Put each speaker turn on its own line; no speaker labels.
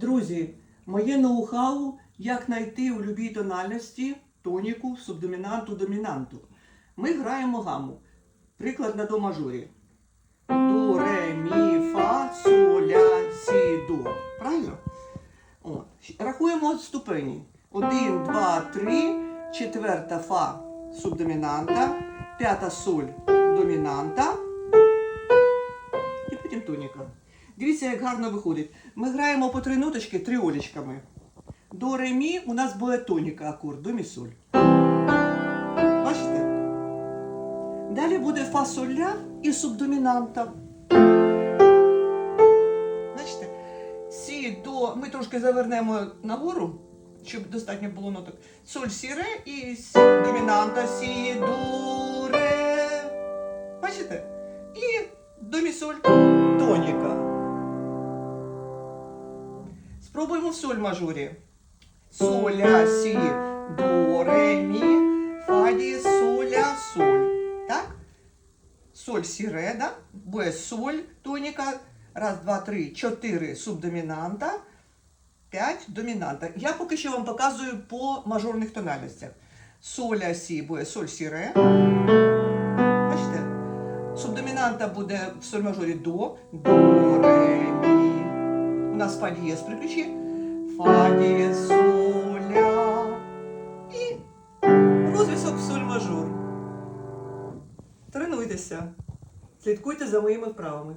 Друзі, моє ноу-хау, як знайти у любій тональності тоніку, субдомінанту, домінанту. Ми граємо гаму. Приклад на до мажорі. До, ре, мі, фа, соль, ля, сі, до. Правильно? От. Рахуємо ступені. Один, два, три, четверта фа субдомінанта, п'ята соль домінанта. І потім тоніка. Дивіться, як гарно виходить. Ми граємо по три ноточки тріолічками. До ре, мі у нас буде тоніка акорд, до мі соль. Бачите? Далі буде фа соль і субдомінанта. Бачите? Сі до. Ми трошки завернемо нагору, щоб достатньо було ноток. Соль, сі, ре і сі домінанта, сі, до, ре. Бачите? І до мі соль тоніка. Спробуємо в соль мажорі. Соль, ля, сі, до, ре, мі, фа, ді, соль, соль. Так? Соль, сі, ре, да? Буде соль, тоніка. Раз, два, три, чотири субдомінанта, п'ять домінанта. Я поки що вам показую по мажорних тональностях. Соль, ля, сі буде соль, сі, ре. Бачите? Субдомінанта буде в соль мажорі до, до, ре, мі. Нас фа дієс приключи. Фа дієс, ля. І розвісок в соль мажор. Тренуйтеся. Слідкуйте за моїми вправами.